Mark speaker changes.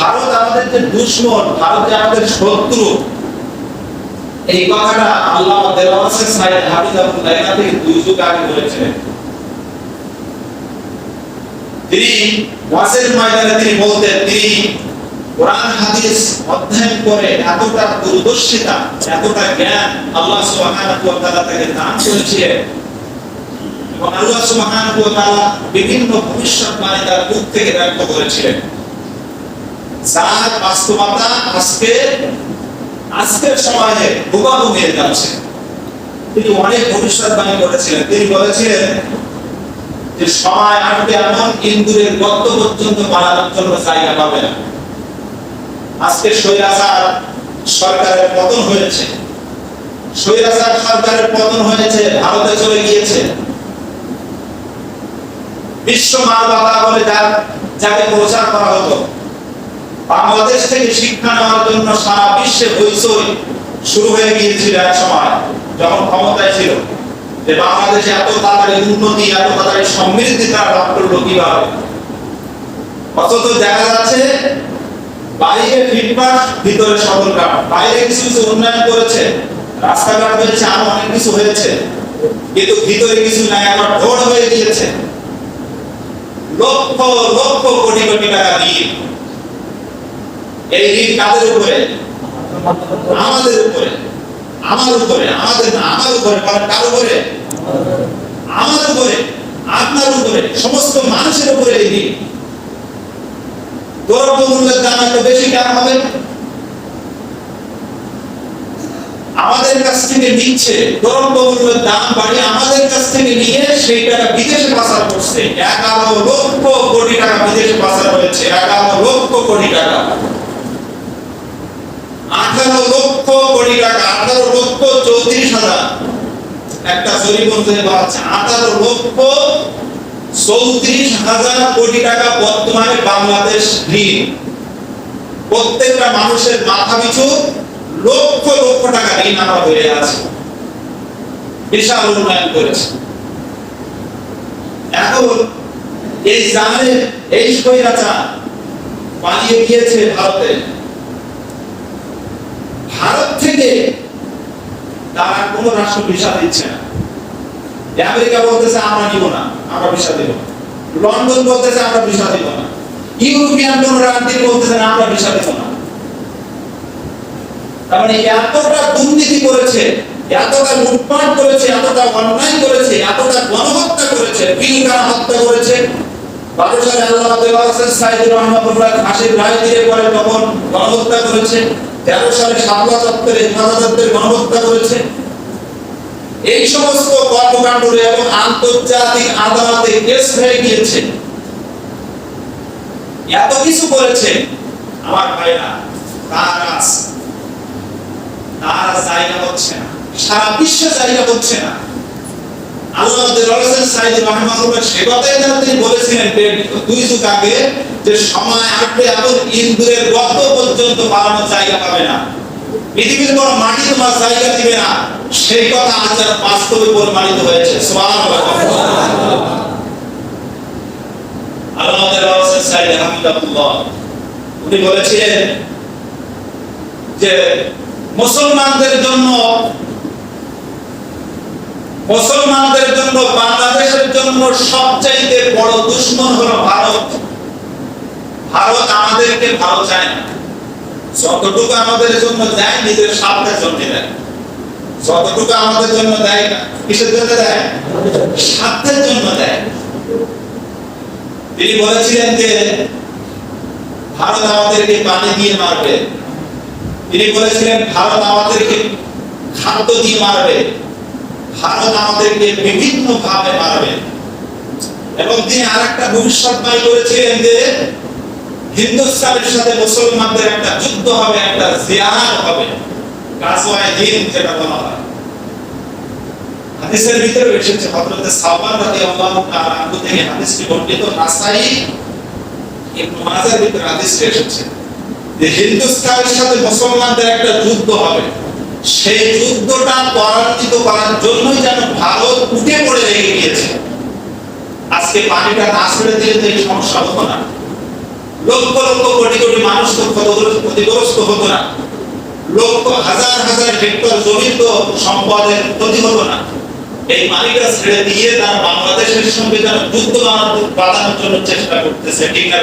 Speaker 1: ভারত আমাদের যে দুশ্মন, ভারত আমাদের শত্রু, এই কথাটা আল্লাহ দেওয়াসের সাইড হাফিজাহুল্লাহ এখান থেকে দুই যুগ আগে বলেছিলেন। তিনি ওয়াজের ময়দানে তিনি বলতেন, তিনি কোরআন, হাদিস অধ্যয়ন করে এতটা দূরদর্শিতা, এতটা জ্ঞান আল্লাহ সুবহানাহু তাআলা তাকে দান করেছিলেন। এবং আল্লাহ সুবহানাহু তাআলা বিভিন্ন তার মুখ থেকে ব্যক্ত করেছিলেন। যার বাস্তবতা আজকে, আজকের সমাজে হুবাহু হয়ে যাচ্ছে। তিনি অনেক ভবিষ্যৎবাণী করেছিলেন। তিনি বলেছিলেন যে, সময় আসবে এমন, ইন্দুরের পর্যন্ত জন্য জায়গা পাবে না। আজকে সরকারের পতন হয়েছে। স্বৈরাচার সরকারের পতন হয়েছে, ভারতে চলে গিয়েছে। বিশ্ব মানবতা বলে যার যাকে প্রচার করা হতো। বাংলাদেশ থেকে শিক্ষা নেওয়ার জন্য সারা বিশ্বে হইচই শুরু হয়ে গিয়েছিল এক সময়, যখন ক্ষমতায় ছিল। যে বাংলাদেশে এত তাড়াতাড়ি উন্নতি, এত তাড়াতাড়ি সমৃদ্ধি তারা লাভ করল কীভাবে? অথচ দেখা যাচ্ছে, বাইরে ফিটপাট, ভিতরে সদরঘাট বাইরে কিছু কিছু উন্নয়ন করেছে, রাস্তাঘাট হয়েছে, আরও অনেক কিছু হয়েছে। কিন্তু ভিতরে কিছু নাই, আবার ঢোড় হয়ে গিয়েছে। লক্ষ লক্ষ কোটি কোটি টাকা দিয়ে। এই ঋণ কাদের উপরে? আমাদের উপরে। আমার উপরে, আমাদের না, আমার উপরে, কার উপরে? আমার উপরে, আপনার উপরে, সমস্ত মানুষের উপরে এই ঋণ। দাম এত বেশি কেন হবে? আমাদের কাছ থেকে নিচ্ছে দ্রব্য মূল্যের দাম বাড়িয়ে আমাদের কাছ থেকে নিয়ে সেই টাকা বিদেশে পাচার করছে। এগারো লক্ষ কোটি টাকা বিদেশে পাচার হয়েছে এগারো লক্ষ কোটি টাকা। আঠারো লক্ষ কোটি টাকা, আঠারো লক্ষ চৌত্রিশ হাজার। একটা জরিপ আঠারো লক্ষ চৌত্রিশ হাজার কোটি টাকা বর্তমানে বাংলাদেশ ঋণ। প্রত্যেকটা মানুষের মাথা পিছু লক্ষ লক্ষ টাকা ঋণ আমরা হয়ে আছে। বিশাল উন্নয়ন করেছে। এখন এই জানে, এই স্বৈরাচার পালিয়ে গিয়েছে ভারতে। ভারত থেকে তারা কোন রাষ্ট্র ভিসা দিচ্ছে না। আমেরিকা বলতেছে, আমরা নিব না, আমরা ভিসা দেব লন্ডন বলতেছে, আমরা ভিসা দেব না। ইউরোপিয়ান কোন রাজ্য বলতেছে, না, আমরা ভিসা দেব না। তার মানে এতটা দুর্নীতি করেছে, এতটা লুটপাট করেছে, এতটা অন্যায় করেছে, এতটা গণহত্যা করেছে পিলখানা হত্যা করেছে। বারো সালে আল্লাহ দেওয়াসের সাইদুর রহমাতুল্লাহ ফাঁসির রায় দিয়ে পরে তখন গণহত্যা করেছে। তেরো সালে সাতলা চত্বরে হেফাজতের গণহত্যা করেছে। এই সমস্ত কর্মকাণ্ড এবং আন্তর্জাতিক আদালতে কেস হয়ে গিয়েছে। এত কিছু করেছে আমার ভাইরা, তার আজ তার জায়গা হচ্ছে না। সারা বিশ্বে জায়গা হচ্ছে না। আল্লাহ সাইয়্যিদ রাহমাতুল্লাহ সে কথাই তিনি বলেছিলেন দুই যুগ আগে যে সময় আসবে এমন ইন্দুরের গর্ত পর্যন্ত জায়গা পাবে না। পৃথিবীর কোন মাটি তোমার জায়গা দিবে না। সেই কথা আজ আর বাস্তবে প্রমাণিত হয়েছে। উনি বলেছিলেন যে মুসলমানদের জন্য মুসলমানদের জন্য বাংলাদেশের জন্য সবচাইতে বড় দুশ্মন হলো ভারত। ভারত আমাদেরকে ভালো চায় না। যতটুকু আমাদের জন্য দেয়, নিজের স্বার্থের জন্য দেয়। যতটুকু আমাদের জন্য দেয় না কিসের জন্য দেয়? স্বার্থের জন্য দেয়। তিনি বলেছিলেন যে, ভারত আমাদেরকে পানি দিয়ে মারবে। তিনি বলেছিলেন, ভারত আমাদেরকে খাদ্য দিয়ে মারবে। ভারত আমাদেরকে বিভিন্ন ভাবে মারবে। এবং তিনি আর একটা ভবিষ্যৎবাণী করেছিলেন যে হিন্দুস্তানের সাথে মুসলমানদের একটা যুদ্ধ হবে, একটা জিয়ার হবে। যেটা বলা হয়। হাদিসের ভিতরে এসেছে তাআলা আনহু থেকে হাদিসটি বর্ণিত। নাসাই ইবনে ভিতরে হাদিসটি এসেছে যে হিন্দুস্তানের সাথে মুসলমানদের একটা যুদ্ধ হবে। সেই যুদ্ধটা করার জন্যই যেন ভারত উঠে পড়ে গিয়েছে। আজকে পানিটা না ছেড়ে দিলে তো এই সমস্যা হতো না। লক্ষ লক্ষ কোটি কোটি মানুষ তো ক্ষতিগ্রস্ত হতো না। লক্ষ হাজার হাজার হেক্টর জমি তো সম্পদের ক্ষতি হতো না। এই মালিকা ছেড়ে দিয়ে তারা বাংলাদেশের সঙ্গে যারা যুদ্ধ বাঁধানোর জন্য চেষ্টা করতেছে, ঠিক না